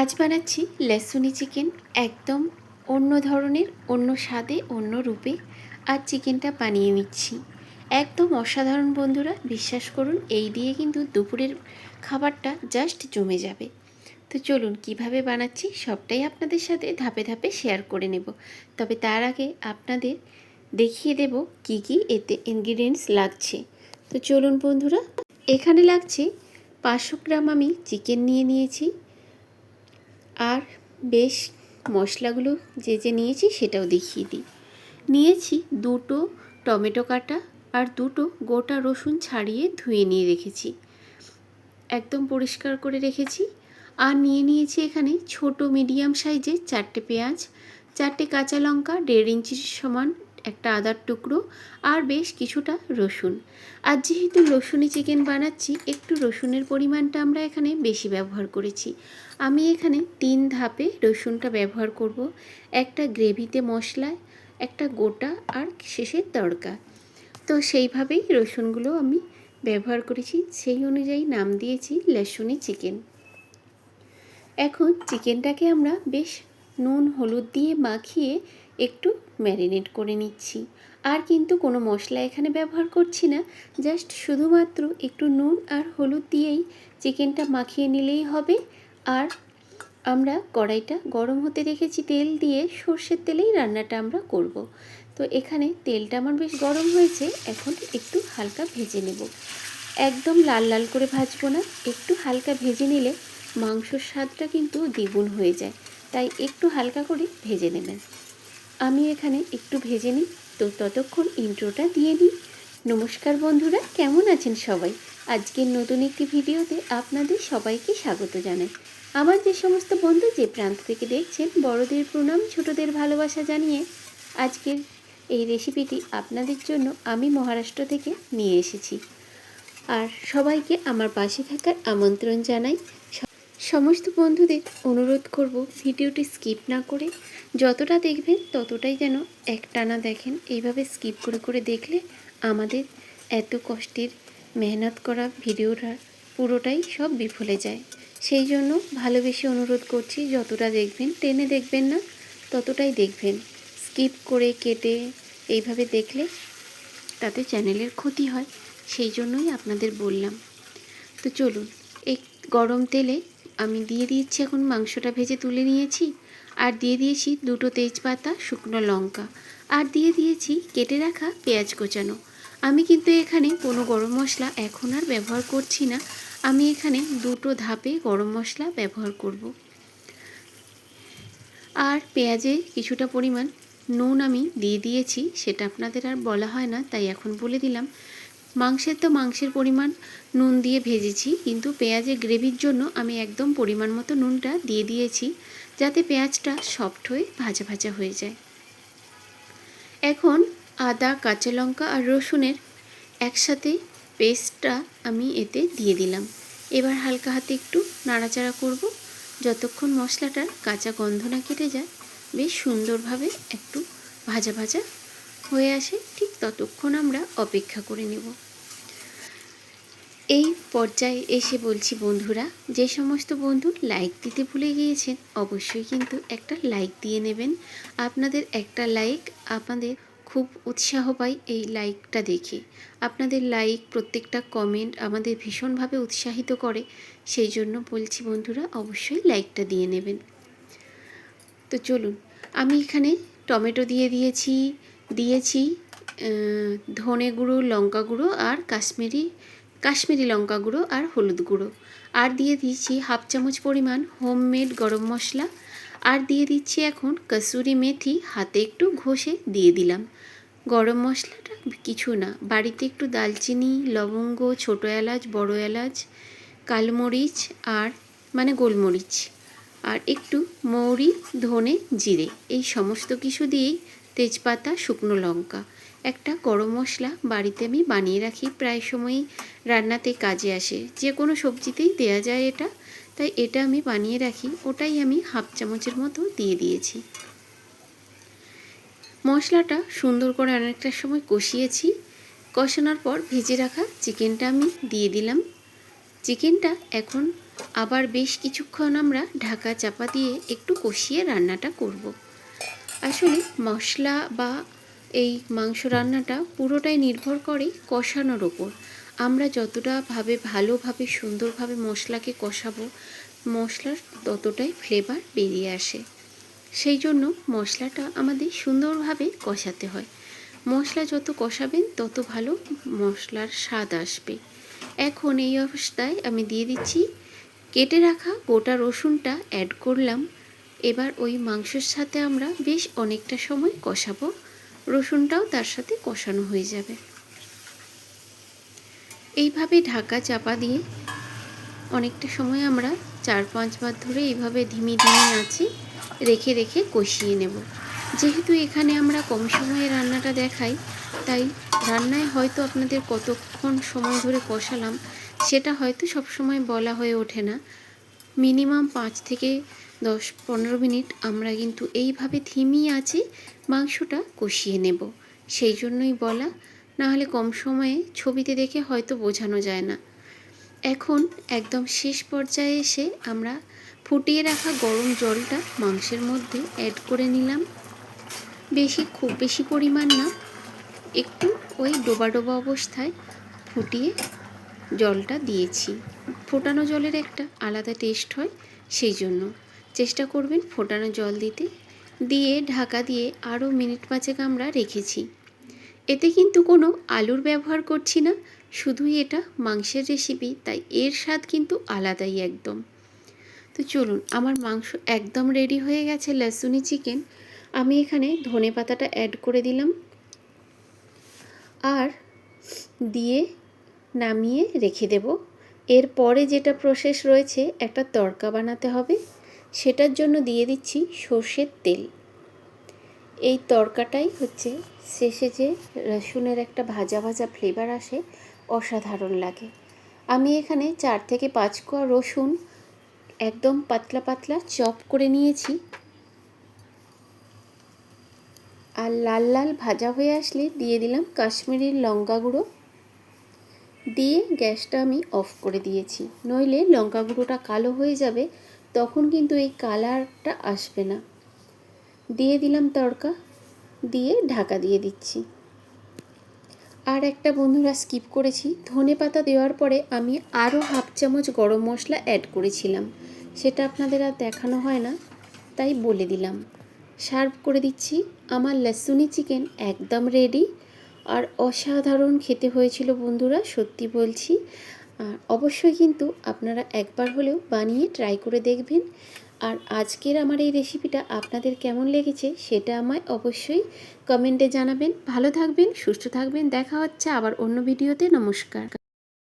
আজ বানাচ্ছি লেসুনি চিকেন একদম অন্য ধরনের, অন্য স্বাদে, অন্য রূপে। আর চিকেনটা বানিয়ে নিচ্ছি। একদম অসাধারণ বন্ধুরা, বিশ্বাস করুন, এই দিয়ে কিন্তু দুপুরের খাবারটা জাস্ট জমে যাবে। তো চলুন, কীভাবে বানাচ্ছি সবটাই আপনাদের সাথে ধাপে ধাপে শেয়ার করে নেব। তবে তার আগে আপনাদের দেখিয়ে দেব কি কি এতে ইনগ্রিডিয়েন্টস লাগছে। তো চলুন বন্ধুরা, এখানে লাগছে পাঁচশো গ্রাম আমি চিকেন নিয়ে নিয়েছি। আর বেশ মশলাগুলো যে যে নিয়েছি সেটাও দেখিয়ে দিই। নিয়েছি দুটো টমেটো কাটা আর দুটো গোটা রসুন ছাড়িয়ে ধুয়ে নিয়ে রেখেছি। একদম পরিষ্কার করে রেখেছি। আর নিয়ে নিয়েছি এখানে ছোট মিডিয়াম সাইজের চারটে পেঁয়াজ, চারটে কাঁচা লঙ্কা, দেড় ইঞ্চির সমান একটা আদার টুকরো আর বেশ কিছুটা রসুন। আর যেহেতু রসুনি চিকেন বানাচ্ছি, একটু রসুনের পরিমাণটা আমরা এখানে বেশি ব্যবহার করেছি। আমি এখানে তিন ধাপে রসুনটা ব্যবহার করব। একটা গ্রেভিতে মশলায় একটা গোটা আর শেষের তড়কা। তো সেইভাবেই রসুনগুলো আমি ব্যবহার করেছি, সেই অনুযায়ী নাম দিয়েছি লসুনি চিকেন এখন চিকেনটাকে আমরা বেশ নুন, হলুদ দিয়ে মাখিয়ে একটু ম্যারিনেট করে নিচ্ছি। আর কিন্তু কোনো মশলা এখানে ব্যবহার করছি না। জাস্ট শুধুমাত্র একটু নুন আর হলুদ দিয়েই চিকেনটা মাখিয়ে নিলেই হবে। আর আমরা কড়াইটা গরম হতে রেখেছি তেল দিয়ে। সর্ষের তেলেই রান্নাটা আমরা করব। তো এখানে তেলটা আমার বেশ গরম হয়েছে। এখন একটু হালকা ভেজে নেব। একদম লাল লাল করে ভাজবো না। একটু হালকা ভেজে নিলে মাংসর স্বাদটা কিন্তু দ্বিগুণ হয়ে যায়। তাই একটু হালকা করে ভেজে নেবেন। আমি এখানে একটু ভেজে নিই। তো ততক্ষণ ইন্ট্রোটা দিয়ে নিই। নমস্কার বন্ধুরা, কেমন আছেন সবাই? আজকের নতুন একটি ভিডিওতে আপনাদের সবাইকে স্বাগত জানাই। আমার যে সমস্ত বন্ধু যে প্রান্ত থেকে দেখছেন, বড়দের প্রণাম, ছোটদের ভালোবাসা জানিয়ে আজকের এই রেসিপিটি আপনাদের জন্য আমি মহারাষ্ট্র থেকে নিয়ে এসেছি। আর সবাইকে আমার পাশে থাকার আমন্ত্রণ জানাই। সমস্ত বন্ধুদের অনুরোধ করব ভিডিওটি স্কিপ না করে যতটা দেখবেন ততটাই যেন একটানা দেখেন। এইভাবে স্কিপ করে করে দেখলে আমাদের এত কষ্টের মেহনত করা ভিডিওটা পুরোটাই সব বিফলে যায়। সেই জন্য ভালোবেসে অনুরোধ করছি, যতটা দেখবেন টেনে দেখবেন না, ততটাই দেখবেন। স্কিপ করে কেটে এইভাবে দেখলে তাতে চ্যানেলের ক্ষতি হয়, সেই জন্যই আপনাদের বললাম। তো চলুন এই গরম তেলে আমি দিয়ে দিচ্ছি এখন মাংসটা ভেজে তুলে নিয়েছি। আর দিয়ে দিয়েছি দুটো তেজপাতা, শুকনো লঙ্কা। আর দিয়ে দিয়েছি কেটে রাখা পেঁয়াজ কোচানো। আমি কিন্তু এখানে কোনো গরম মশলা এখন আর ব্যবহার করছি না। আমি এখানে দুটো ধাপে গরম মশলা ব্যবহার করব। আর পেঁয়াজে কিছুটা পরিমাণ নুন আমি দিয়ে দিয়েছি, সেটা আপনাদের আর বলা হয় না, তাই এখন বলে দিলাম। মাংসের তো মাংসের পরিমাণ নুন দিয়ে ভেজেছি, কিন্তু পেঁয়াজের গ্রেভির জন্য আমি একদম পরিমাণ মতো নুনটা দিয়ে দিয়েছি, যাতে পেঁয়াজটা সফট হয়ে ভাজা ভাজা হয়ে যায়। এখন আদা, কাঁচা লঙ্কা আর রসুনের একসাথে পেস্টটা আমি এতে দিয়ে দিলাম। এবার হালকা হাতে একটু নাড়াচাড়া করব, যতক্ষণ মশলাটার কাঁচা গন্ধ না কেটে যায়, বেশ সুন্দরভাবে একটু ভাজা ভাজা হয়ে আসে, ঠিক ততক্ষণ আমরা অপেক্ষা করে নেব। এই পর্যায়ে এসে বলছি, বন্ধুরা, যে সমস্ত বন্ধু লাইক দিতে ভুলে গিয়েছেন, অবশ্যই কিন্তু একটা লাইক দিয়ে নেবেন। আপনাদের একটা লাইক আপনাদের খুব উৎসাহ পাই এই লাইকটা দেখে। আপনাদের লাইক প্রত্যেকটা কমেন্ট আমাদের ভীষণভাবে উৎসাহিত করে। সেই জন্য বলছি, বন্ধুরা, অবশ্যই লাইকটা দিয়ে নেবেন। তো চলুন, আমি এখানে টমেটো দিয়ে দিয়েছি দিয়েছি ধনে গুঁড়ো, লঙ্কা গুঁড়ো আর কাশ্মীরি কাশ্মীরি লঙ্কা গুঁড়ো আর হলুদ গুঁড়ো। আর দিয়ে দিচ্ছি হাফ চামচ পরিমাণ হোমমেড গরম মশলা। আর দিয়ে দিচ্ছি এখন কসুরি মেথি, হাতে একটু ঘষে দিয়ে দিলাম। গরম মশলাটা কিছু না, বাড়িতে একটু দালচিনি, লবঙ্গ, ছোটো এলাচ, বড় এলাচ, কালমরিচ আর মানে গোলমরিচ। আর একটু মৌরি, ধনে, জিরে, এই সমস্ত কিছু দিয়েই তেজপাতা, শুকনো লঙ্কা। একটা গরম মশলা বাড়িতে আমি বানিয়ে রাখি, প্রায় সময়ই রান্নাতে কাজে আসে। যে কোনো সবজিতেই দেয়া যায় এটা, তাই এটা আমি বানিয়ে রাখি, ওটাই আমি হাফ চামচের মতো দিয়ে দিয়েছি। মশলাটা সুন্দর করে অনেকটা সময় কষিয়েছি। কষানোর পর ভেজে রাখা চিকেনটা আমি দিয়ে দিলাম। চিকেনটা এখন আবার বেশ কিছুক্ষণ আমরা ঢাকা চাপা দিয়ে একটু কষিয়ে রান্নাটা করব। আসলে মশলা বা এই মাংস রান্নাটা পুরোটাই নির্ভর করে কষানোর ওপর। আমরা যতটা ভাবে ভালোভাবে, সুন্দরভাবে মশলাকে কষাবো, মশলার ততটাই ফ্লেভার বেরিয়ে আসে। সেই জন্য মশলাটা আমাদের সুন্দরভাবে কষাতে হয়। মশলা যত কষাবেন, তত ভালো মশলার স্বাদ আসবে। এখন এই অবস্থায় আমি দিয়ে দিচ্ছি, কেটে রাখা গোটা রসুনটা অ্যাড করলাম। এবার ওই মাংসের সাথে আমরা বেশ অনেকটা সময় কষাবো। রসুনটাও তার সাথে কষানো হয়ে যাবে। এইভাবে ঢাকা চাপা দিয়ে অনেকটা সময় আমরা চার পাঁচবার ধরে এইভাবে ধিমি ধিমি আছে রেখে রেখে কষিয়ে নেব। যেহেতু এখানে আমরা কম সময়ে রান্নাটা দেখাই, তাই রান্নায় হয়তো আপনাদের কতক্ষণ সময় ধরে কষালাম, সেটা হয়তো সব সময় বলা হয়ে ওঠে না। মিনিমাম পাঁচ থেকে দশ পনেরো মিনিট আমরা কিন্তু এইভাবে ধিমি আছে, মাংসটা কষিয়ে নেব। সেই জন্যই বলা না হলে কম সময়ে ছবিতে দেখে হয়তো বোঝানো যায় না। এখন একদম শেষ পর্যায়ে এসে আমরা ফুটিয়ে রাখা গরম জলটা মাংসের মধ্যে অ্যাড করে নিলাম। বেশি, খুব বেশি পরিমাণ না, একটু ওই ডোবা ডোবা অবস্থায় ফুটিয়ে জলটা দিয়েছি। ফোটানো জলের একটা আলাদা টেস্ট হয়, সেই জন্য। চেষ্টা করবেন ফোটানো জল দিতে। দিয়ে ঢাকা দিয়ে আরও মিনিট পাঁচেক আমরা রেখেছি। এতে কিন্তু কোনো আলুর ব্যবহার করছি না, শুধুই এটা মাংসের রেসিপি তাই এর স্বাদ কিন্তু আলাদাই একদম। তো চলুন, আমার মাংস একদম রেডি হয়ে গেছে লসুনি চিকেন আমি এখানে ধনে পাতাটা অ্যাড করে দিলাম। আর দিয়ে নামিয়ে রেখে দেব। এরপরে যেটা প্রসেস রয়েছে, একটা তড়কা বানাতে হবে। সেটার জন্য দিয়ে দিচ্ছি সর্ষের তেল। এই তড়কাটাই হচ্ছে শেষে যে রসুনের একটা ভাজা ভাজা ফ্লেভার আসে, অসাধারণ লাগে। আমি এখানে চার থেকে পাঁচ কোয়া রসুন একদম পাতলা পাতলা চপ করে নিয়েছি। আর লাল লাল ভাজা হয়ে আসলে দিয়ে দিলাম কাশ্মীরি লঙ্কা গুঁড়ো। দিয়ে গ্যাসটা আমি অফ করে দিয়েছি। নইলে লঙ্কা গুঁড়োটা কালো হয়ে যাবে তখন কিন্তু এই কালারটা আসবে না। দিয়ে দিলাম তড়কা, দিয়ে ঢাকা দিয়ে দিচ্ছি। আর একটা বন্ধুরা স্কিপ করেছি। ধনে পাতা দেওয়ার পরে আমি আরও হাফ চামচ গরম মশলা অ্যাড করেছিলাম। সেটা আপনাদের আর দেখানো হয় না, তাই বলে দিলাম। সার্ভ করে দিচ্ছি। আমার লসুনি চিকেন একদম রেডি আর অসাধারণ খেতে হয়েছিল বন্ধুরা, সত্যি বলছি। আর অবশ্যই কিন্তু আপনারা একবার হলেও বানিয়ে ট্রাই করে দেখবেন। আর আজকের আমার এই রেসিপিটা আপনাদের কেমন লেগেছে সেটা আমায় অবশ্যই কমেন্টে জানাবেন। ভালো থাকবেন, সুস্থ থাকবেন, দেখা হচ্ছে আবার অন্য ভিডিওতে নমস্কার।